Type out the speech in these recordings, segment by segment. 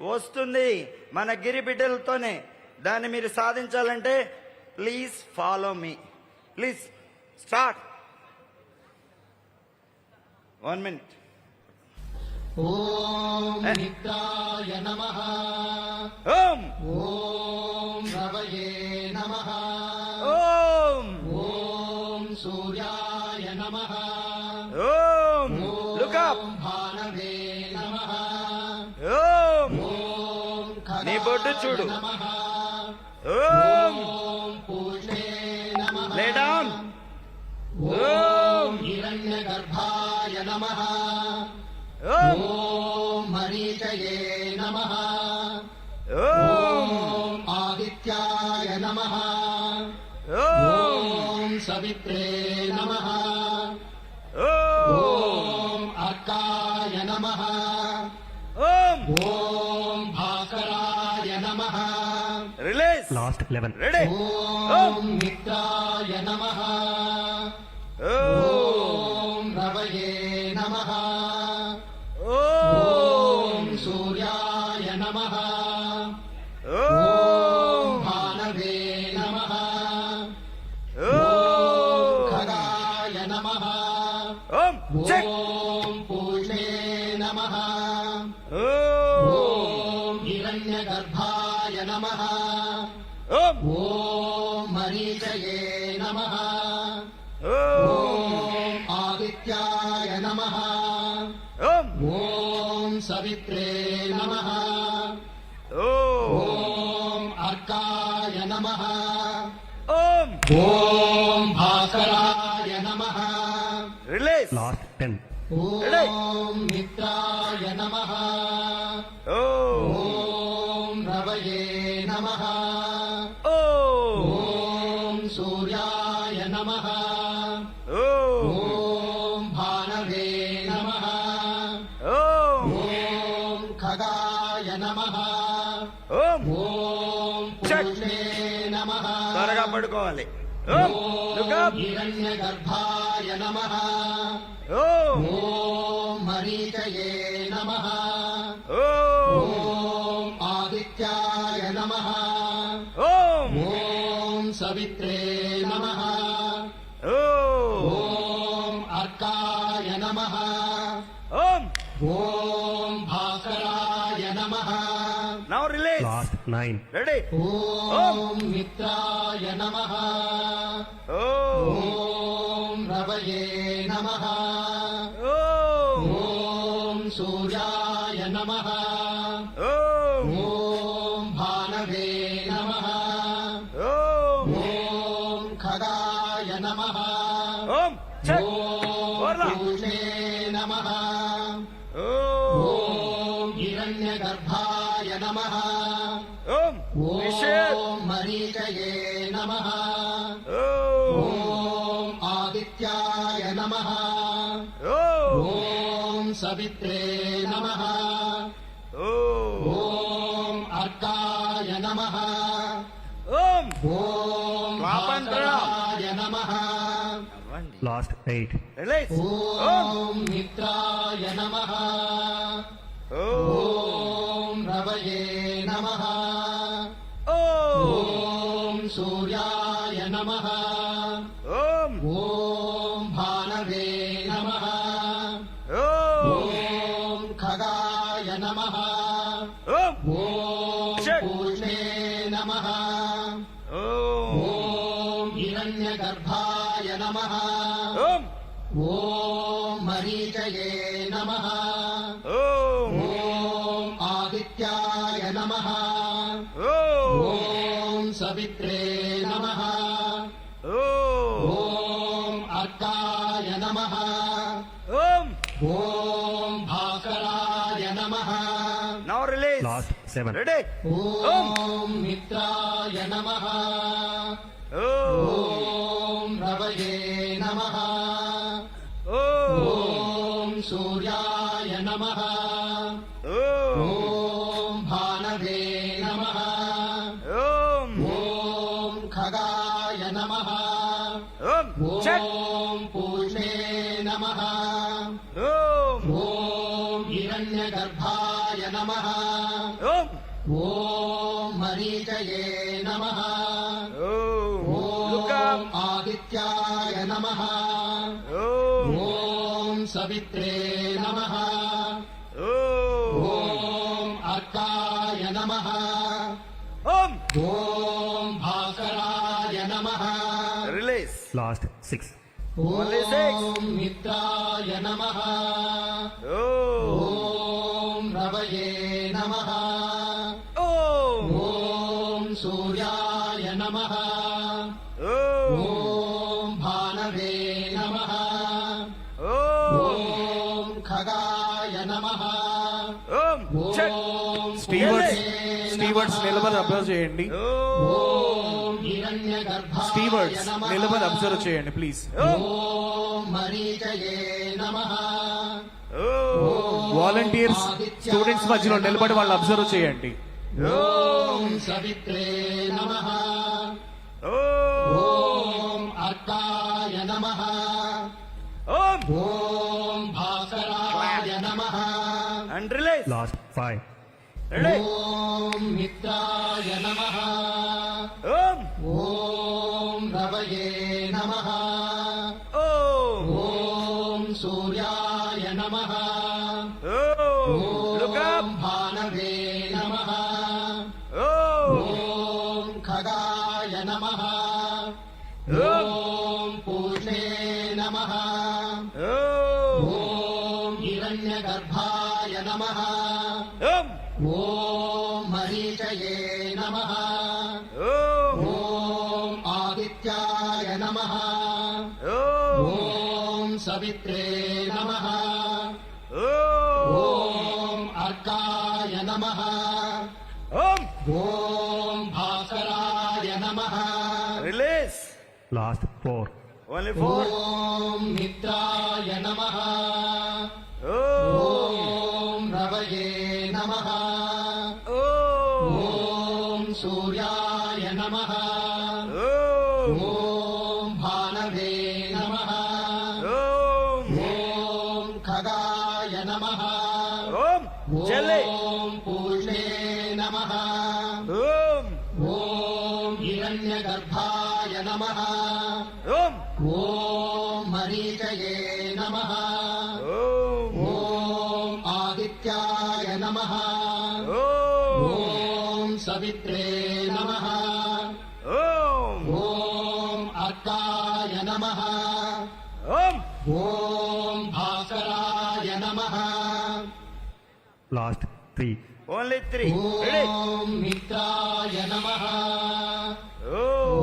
వస్తుంది మన గిరి బిడ్డలతోనే. దాన్ని మీరు సాధించాలంటే please follow me please start one minute ఓం ఓం. ఓం ఓం. సూర్యాయ నమః. ఓం భానవే బొడ్డు చూడు. ఓం. లేడాన్ ఓం. హిరణ్యగర్భాయ నమః ఓం. మరీచయే నమః. ఓం. ఆదిత్యాయ నమః ఓం సవిత్రే నమః. పాస్ట్ లెవెన్ రెడీ మిత్రాయ నమ. ఓం రవయే నమ. ఓం సూర్యాయ నమ. ఓం विषये नमः ॐ आदित्याय नमः ॐ सवित्रे नमः ॐ अर्काय नमः ॐ भास्कराय नमः लास्ट् ॐ मित्राय नमः త్వరగా పడుకోవాలి. ఓం. హిరణ్యగర్భాయ ఆదిత్యాయ నమః. సవిత్రే నమః. అర్కాయ భాస్కరాయ డాట్ నైన్. రెడీ? ఓం మిత్రాయ నమ. ఓం. రవయే నమ. ఓం. సూర్యాయ నమ. ఓం. భానవే నమ. ఓం. ఖగాయ నమ. ఓం. పూజే నమ. ఓం హిరణ్యగర్భాయ నమః. Shit. Om Marikaye Namaha. Oh. Om Adityaya Namaha. Oh. Om Savitre Namaha. Oh. Om Arkaya Namaha. Om. Om Bhadraya Namaha. Last eight. Release. Om Mitraya Namaha. Om Ravaye Namaha. सूर्याय नमः ॐ भानवे नमः ॐ खगाय नमः ॐ पूर्णे नमः ॐ हिरण्यगर्भाय नमः ॐ मरीचये नमः ॐ आदित्याय नमः पवित्रे नमः ॐ अर्काय नमः ॐ भाकराय नमः ॐ मित्राय नमः ॐ रवये नमः ॐ सूर्याय नमः वृषभाय नमः। ॐ मरीचये नमः। ॐ आदित्याय नमः। ॐ सवित्रे नमः। ओम। अर्काय नमः। ॐ भास्कराय नमः। मित्राय नमः। ఓం ॐ रवये नमः ఓం ॐ सूर्याय नमः ఓం ॐ भानवे नमः ఓం ॐ खगाय नमः ఓం చెక్ ॐ స్టీవర్డ్స్ कुबेरे స్టీవర్డ్స్ नमः। నిలబడి అబ్జర్వ్ చేయండి ఓం ॐ हिरण्यगर्भाय స్టీవర్డ్స్ नमः నిలబడి అబ్జర్వ్ చేయండి ప్లీజ్ ఓం ॐ मरीचये नमः ఓం వాలంటీర్స్ స్టూడెంట్స్ మధ్యలో నిలబడి వాళ్ళు అబ్జర్వ్ చేయండి. ఓం సవిత్రే లాస్ట్ ఫైవ్ మిత్రాయ ఓం రవయే నమః. नमः ॐ आदित्याय नमः ॐ सवित्रे नमः ॐ अर्काय नमः ॐ भास्कराय नमः रिलीस् लास्ट् फोर् ॐ मित्राय नमः ॐ रवये नमः सूर्याय नमः ॐ भानवे नमः ॐ खगाय नमः ॐ पूर्णे नमः ॐ हिरण्यगर्भाय नमः ॐ मरीचये नमः ॐ आदित्याय नमः सवित्रे नमः ఓం ॐ अर्काय नमः ఓం ॐ भास्कराय नमः Last 3. ఓన్లీ త్రీ రెడీ ॐ मित्राय नमः ఓం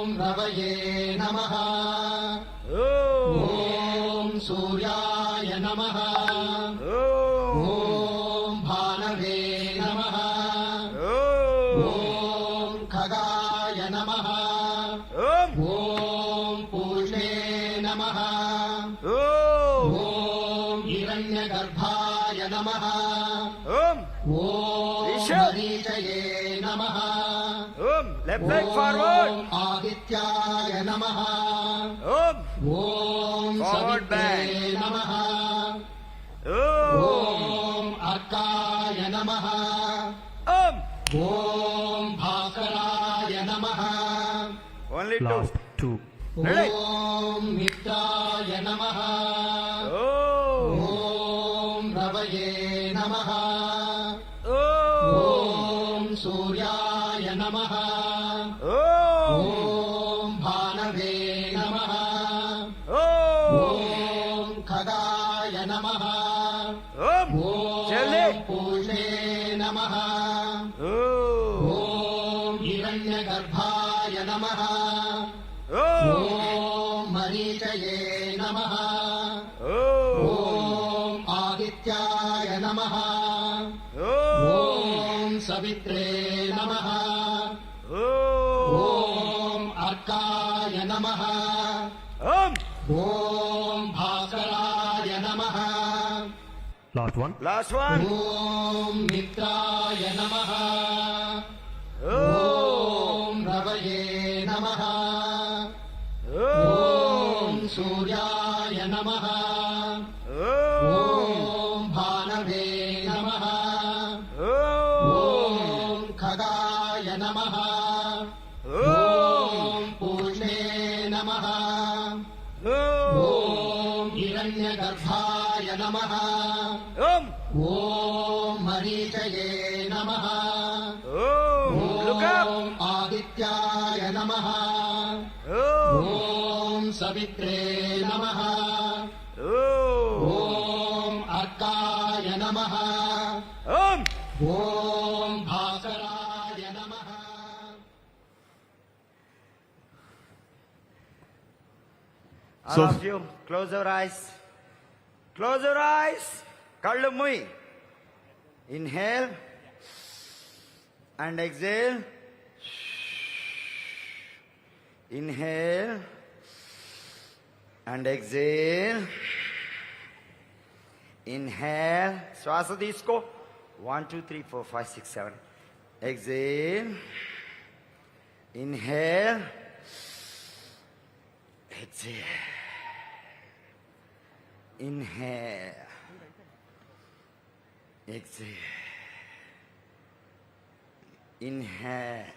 ॐ रवये नमः ఓం ॐ सूर्याय Step back Om forward. Adityaya namaha. Om. Om forward back. Namaha. Om. Om Arkaya namaha. Om. Om Bhaskaraya namaha. Only two. Last two. Ready? Om Mitraya namaha. भानवे नमः पवित्रे नमः ॐ अर्काय नमः ॐ भास्कराय नमः लास्ट् वन् लास्ट् वन् ॐ मित्राय नमः ॐ रवये नमः ॐ सूर्याय नमः ॐ नमः ॐ सवित्रे नमः ॐ अर्काय नमः ॐ भास्कराय नमः All of you, close your eyes. Close your eyes. Kallu mui. Inhale and exhale. Inhale and exhale inhale శ్వాస తీసుకో one two three four five six seven exhale inhale exhale Inhale. Exhale. Inhale.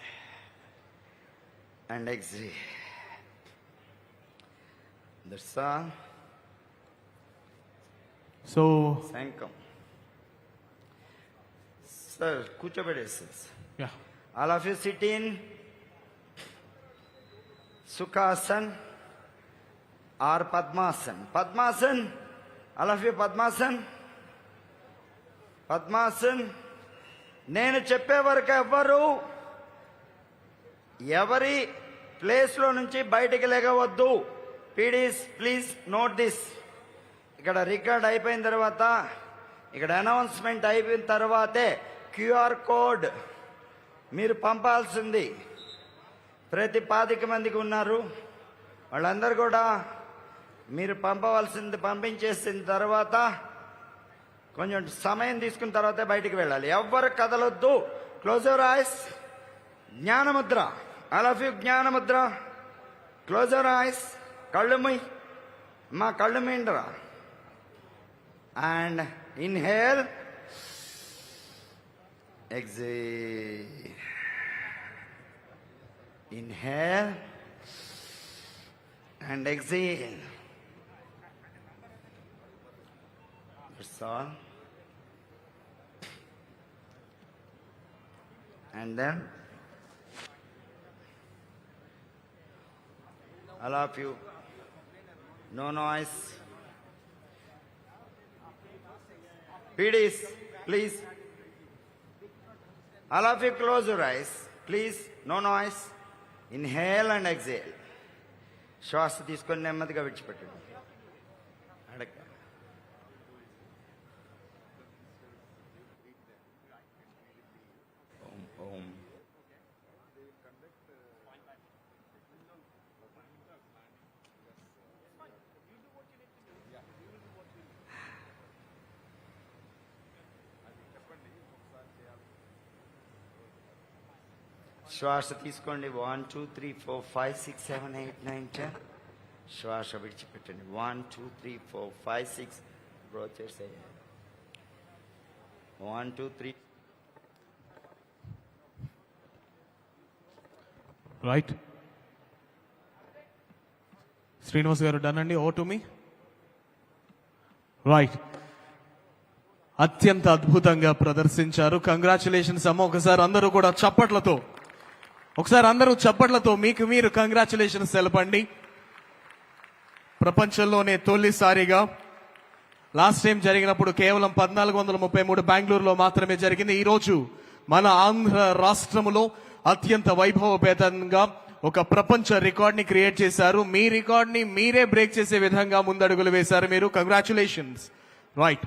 And exhale. All. So శంఖం sir కూర్చోబెట్టేస్తుంది yeah All of you sit in Sukhasan or Padmasan. Padmasan. All of you Padmasan. Padmasan. నేను చెప్పే వరకు ఎవ్వరు ఎవరి ప్లేస్లో నుంచి బయటికి లేకవద్దు పీడీస్ ప్లీజ్ నోట్ దిస్ ఇక్కడ రికార్డ్ అయిపోయిన తర్వాత ఇక్కడ అనౌన్స్మెంట్ అయిపోయిన తర్వాతే క్యూఆర్ కోడ్ మీరు పంపాల్సింది. ప్రతి పాతిక మందికి ఉన్నారు. వాళ్ళందరూ కూడా మీరు పంపవలసింది పంపించేసిన తర్వాత కొంచెం సమయం తీసుకున్న తర్వాతే బయటికి వెళ్ళాలి. ఎవ్వరు కదలొద్దు. క్లోజ్ యువర్ ఐస్ జ్ఞానముద్ర. I love you, Jnanamudra. Close your eyes. Kallumai. Ma Kallumindra. And inhale. Exhale. Inhale. And exhale. That's all. And then all of you, no noise. PDs, please. All of you close your eyes. Please, no noise. Inhale and exhale. శ్వాస తీసుకొని నెమ్మదిగా విడిచిపెట్టండి అడగ శ్వాస తీసుకోండి. One two three four five six seven eight nine ten. శ్వాస విడిచిపెట్టండి. One two three four five six. Brochures one two three right Srinivas garu done అండి. ఓ టు మీ రైట్ అత్యంత అద్భుతంగా ప్రదర్శించారు. కంగ్రాచులేషన్స్ అమ్మ. ఒకసారి అందరూ కూడా చప్పట్లతో ఒకసారి అందరూ చప్పట్లతో మీకు మీరు కంగ్రాచులేషన్స్ తెలపండి. ప్రపంచంలోనే తొలిసారిగా లాస్ట్ టైం జరిగినప్పుడు కేవలం పద్నాలుగు వందల ముప్పై మూడు బెంగళూరులో మాత్రమే జరిగింది. ఈ రోజు మన ఆంధ్ర రాష్ట్రములో అత్యంత వైభవపేతంగా ఒక ప్రపంచ రికార్డ్ని క్రియేట్ చేశారు. మీ రికార్డ్ని మీరే బ్రేక్ చేసే విధంగా ముందడుగులు వేశారు మీరు. Congratulations right